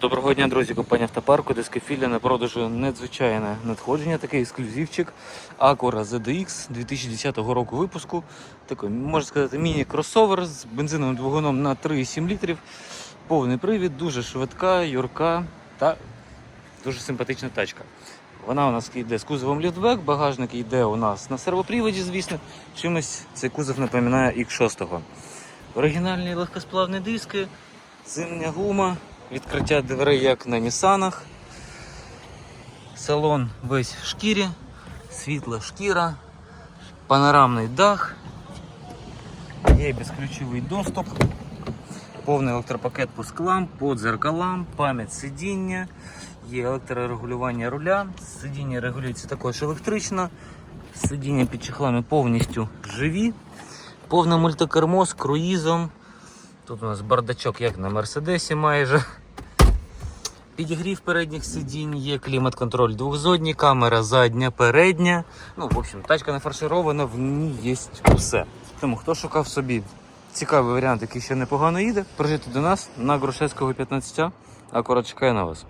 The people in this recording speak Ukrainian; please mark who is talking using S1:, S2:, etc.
S1: Доброго дня, друзі, компанія Автопарку, дискофілія на продажу надзвичайне надходження, такий ексклюзивчик Acura ZDX 2010 року випуску. Такий, можна сказати, міні-кросовер з бензиновим двигуном на 3,7 літрів. Повний привід, дуже швидка, юрка та дуже симпатична тачка. Вона у нас йде з кузовом ліфтбек, багажник йде у нас на сервоприводі, звісно. Чимось цей кузов напоминає X6. Оригінальні легкосплавні диски, зимня гума, відкриття дверей, як на Нісанах. Салон весь в шкірі, світла шкіра, панорамний дах, є безключовий доступ, повний електропакет по склам, по дзеркалам, пам'ять сидіння, є електрорегулювання руля, сидіння регулюється також електрично, сидіння під чехлами повністю живі, повне мультикермо з круїзом. Тут у нас бардачок, як на Мерседесі майже. Підігрів передніх сидінь, є клімат-контроль двохзодні, камера задня, передня. Ну, в общем, тачка нафарширована, в ній є все. Тому хто шукав собі цікавий варіант, який ще непогано їде, прожити до нас на Грушевського 15, акурат чекає на вас.